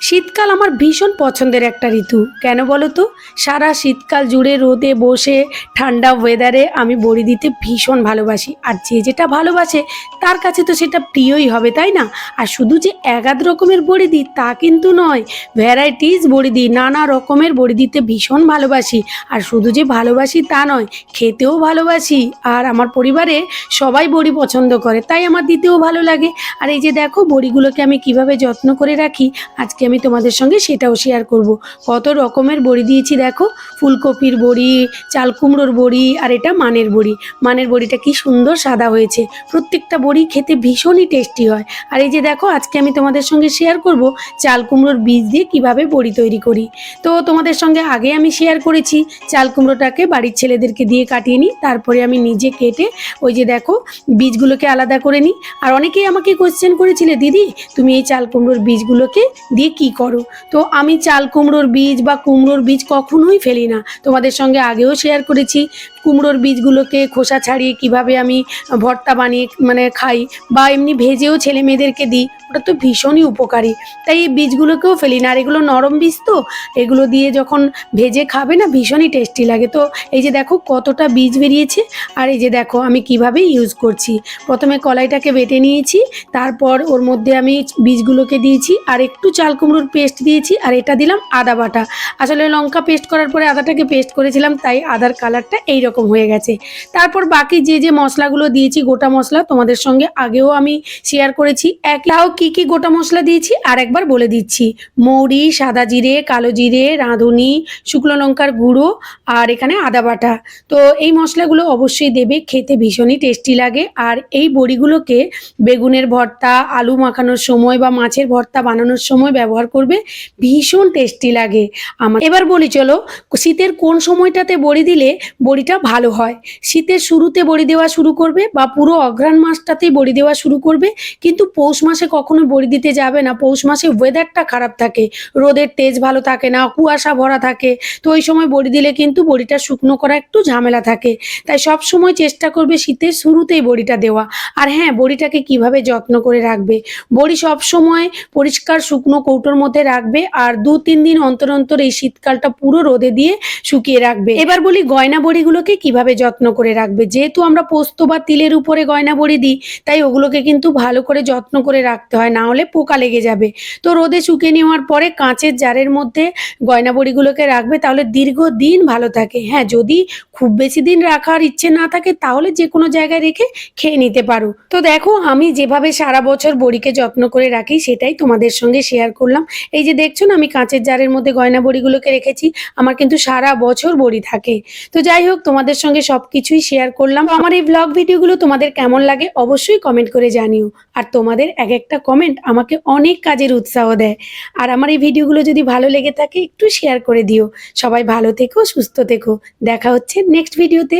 শীতকাল আমার ভীষণ পছন্দের একটা ঋতু। কেন বলো তো? সারা শীতকাল জুড়ে রোদে বসে ঠান্ডা ওয়েদারে আমি বড়ি দিতে ভীষণ ভালোবাসি। আর যে যেটা ভালোবাসে, তার কাছে তো সেটা প্রিয়ই হবে, তাই না? আর শুধু যে একাধ রকমের বড়ি দিই, তা কিন্তু নয়। ভ্যারাইটিস বড়ি দিই, নানা রকমের বড়ি দিতে ভীষণ ভালোবাসি। আর শুধু যে ভালোবাসি তা নয়, খেতেও ভালোবাসি। আর আমার পরিবারে সবাই বড়ি পছন্দ করে, তাই আমার দিতেও ভালো লাগে। আর এই যে দেখো, বড়িগুলোকে আমি কীভাবে যত্ন করে রাখি, আজকে আমি তোমাদের সঙ্গে সেটাও শেয়ার করব। কত রকমের বড়ি দিয়েছি দেখো। ফুলকপির বড়ি, চাল কুমড়োর বড়ি, আর এটা মানের বড়ি। মানের বড়িটা কি সুন্দর সাদা হয়েছে। প্রত্যেকটা বড়ি খেতে ভীষণই টেস্টি হয়। আর এই যে দেখো, আজকে আমি তোমাদের সঙ্গে শেয়ার করব চাল কুমড়োর বীজ দিয়ে কীভাবে বড়ি তৈরি করি। তো তোমাদের সঙ্গে আগে আমি শেয়ার করেছি চাল কুমড়োটাকে বাড়ির ছেলেদেরকে দিয়ে কাটিয়ে নিই। তারপরে আমি নিজে কেটে ওই যে দেখো, বীজগুলোকে আলাদা করে নিই। আর অনেকেই আমাকে কোয়েশ্চেন করেছিলে, দিদি, তুমি এই চাল কুমড়োর বীজগুলোকে দিয়ে কি করো? তো আমি চাল কুমড়োর বীজ বা কুমড়োর বীজ কখনোই ফেলি না। তোমাদের সঙ্গে আগেও শেয়ার করেছি। কুমড়োর বীজগুলোকে খোসা ছাড়িয়ে কীভাবে আমি ভর্তা বানিয়ে মানে খাই, বা এমনি ভেজেও ছেলে মেয়েদেরকে দিই, ওটা তো ভীষণই উপকারী। তাই এই বীজগুলোকেও ফেলি না, আর এগুলো নরম বীজ তো, এগুলো দিয়ে যখন ভেজে খাবে না, ভীষণই টেস্টি লাগে। তো এই যে দেখো কতটা বীজ বেরিয়েছে, আর এই যে দেখো আমি কীভাবে ইউজ করছি। প্রথমে কলাইটাকে বেটে নিয়েছি, তারপর ওর মধ্যে আমি বীজগুলোকে দিয়েছি, আর একটু চাল কুমড়োর পেস্ট দিয়েছি, আর এটা দিলাম আদা বাটা। আসলে লঙ্কা পেস্ট করার পরে আদাটাকে পেস্ট করেছিলাম, তাই আদার কালারটা এই রকম হয়ে গেছে। তারপর বাকি যে যে মশলাগুলো দিয়েছি, গোটা মশলা তোমাদের সঙ্গে আগেও আমি শেয়ার করেছি। একটাও কি কি গোটা মশলা দিয়েছি? আর একবার বলে দিচ্ছি। মৌরি, সাদা জিরে, কালো জিরে, রাঁধুনি, শুকনো লঙ্কার গুঁড়ো আর এখানে আদা বাটা। তো এই মশলাগুলো অবশ্যই দেবে, খেতে ভীষণই টেস্টি লাগে। আর এই বড়িগুলোকে বেগুনের ভর্তা, আলু মাখানোর সময় বা মাছের ভর্তা বানানোর সময় ব্যবহার করবে, ভীষণ টেস্টি লাগে। আমার এবার বলি, চলো, শীতের কোন সময়টাতে বড়ি দিলে বড়িটা ভালো হয়। শীতের শুরুতে বড়ি দেওয়া শুরু করবে বা পুরো অঘ্রাণ মাসটাতেই বড়ি দেওয়া শুরু করবে। কিন্তু পৌষ মাসে কখনো বড়ি দিতে যাবে না। পৌষ মাসে ওয়েদারটা খারাপ থাকে। রোদের তেজ ভালো থাকে না, কুয়াশা ভরা থাকে। তো ওই সময় বড়ি দিলে কিন্তু বড়িটা শুকনো করা একটু ঝামেলা থাকে। তাই সব সময় চেষ্টা করবে শীতের শুরুতেই বড়িটা দেওয়া। আর হ্যাঁ বড়িটাকে কীভাবে যত্ন করে রাখবে? বড়ি সব সময় পরিষ্কার শুকনো কৌটোর মধ্যে রাখবে আর দু তিন দিন অন্তর অন্তর এই শীতকালটা পুরো রোদে দিয়ে শুকিয়ে রাখবে। এবার বলি গয়না বড়িগুলোকে কীভাবে যত্ন করে রাখবে? যেহেতু আমরা পোস্ত বা তিলের উপরে গয়না বড়ি দিই, তাই ওগুলোকে কিন্তু ভালো করে যত্ন করে রাখতে হয়, না হলে পোকা লেগে যাবে। তো রোদে শুকিয়ে নেওয়ার পরে কাঁচের জারের মধ্যে গয়না বড়িগুলোকে রাখবে, তাহলে দীর্ঘদিন ভালো থাকে। হ্যাঁ যদি খুব বেশি দিন রাখার ইচ্ছে না থাকে, তাহলে যে কোনো জায়গায় রেখে খেয়ে নিতে পারো। তো দেখো, আমি যেভাবে সারা বছর বড়িকে যত্ন করে রাখি, সেটাই তোমাদের সঙ্গে শেয়ার করলাম। এই যে দেখছ না, আমি কাঁচের জারের মধ্যে গয়না বড়িগুলোকে রেখেছি, আমার কিন্তু সারা বছর বড়ি থাকে। তো যাই হোক তোমাদের সঙ্গে সবকিছুই শেয়ার করলাম। আমার এই ব্লগ ভিডিওগুলো তোমাদের কেমন লাগে অবশ্যই কমেন্ট করে জানিও। আর তোমাদের এক একটা কমেন্ট আমাকে অনেক কাজের উৎসাহ দেয়। আর আমার এই ভিডিওগুলো যদি ভালো লেগে থাকে একটু শেয়ার করে দিও। সবাই ভালো থেকো, সুস্থ থেকো। দেখা হচ্ছে নেক্সট ভিডিওতে